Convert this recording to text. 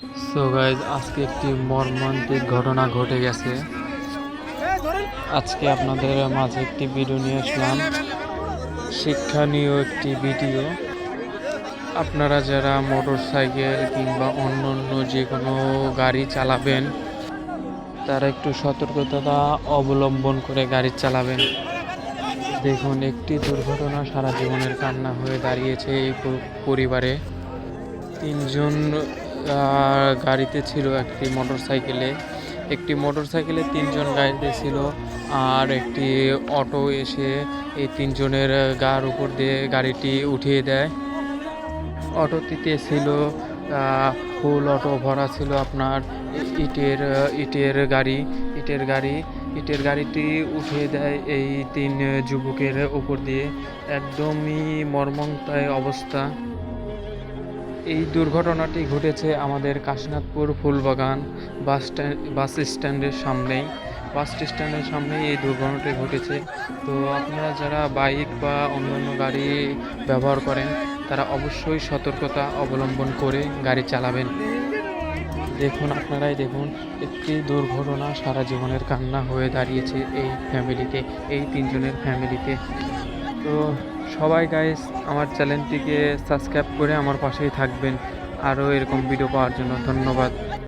So guys আজকে একটি মর্মান্তিক ঘটনা ঘটে গেছে। আজকে আপনাদের মাঝে একটি ভিডিও নিয়ে আসলাম। শিক্ষণীয় একটি ভিডিও আপনারা যারা মোটর সাইকেল কিংবা অন্য অন্য যে কোনো গাড়ি চালাবেন, তারা একটু সতর্কতা অবলম্বন করে গাড়ি চালাবেন। দেখুন, একটি দুর্ঘটনা সারা জীবনের কান্না হয়ে দাঁড়িয়েছে এই পরিবারে। তিনজন গাড়িতে ছিল একটি মোটর সাইকেলে একটি মোটর সাইকেলে তিনজন গাড়িতে ছিল আর একটি অটো এসে এই তিনজনের গার উপর দিয়ে গাড়িটি উঠিয়ে দেয়। অটোটিতে ছিল ফুল অটো ভরা ছিল আপনার ইটের ইটের গাড়ি ইটের গাড়ি। ইটের গাড়িটি উঠিয়ে দেয় এই তিন যুবকের উপর দিয়ে। একদমই মর্মন্তায় অবস্থা। এই দুর্ঘটনাটি ঘটেছে আমাদের কাশীনাথপুর ফুলবাগান বাস স্ট্যান্ড বাস স্ট্যান্ডের সামনেই। বাস স্ট্যান্ডের সামনেই এই দুর্ঘটনাটি ঘটেছে। তো আপনারা যারা বাইক বা অন্যান্য গাড়ি ব্যবহার করেন, তারা অবশ্যই সতর্কতা অবলম্বন করে গাড়ি চালাবেন। দেখুন, আপনারাই দেখুন, একটি দুর্ঘটনা সারা জীবনের কান্না হয়ে দাঁড়িয়েছে এই ফ্যামিলিতে এই তিনজনের ফ্যামিলিতে তো সবাই গাইস আমার চ্যানেলটিকে সাবস্ক্রাইব করে আমার পাশেই থাকবেন। আরও এরকম ভিডিও পাওয়ার জন্য ধন্যবাদ।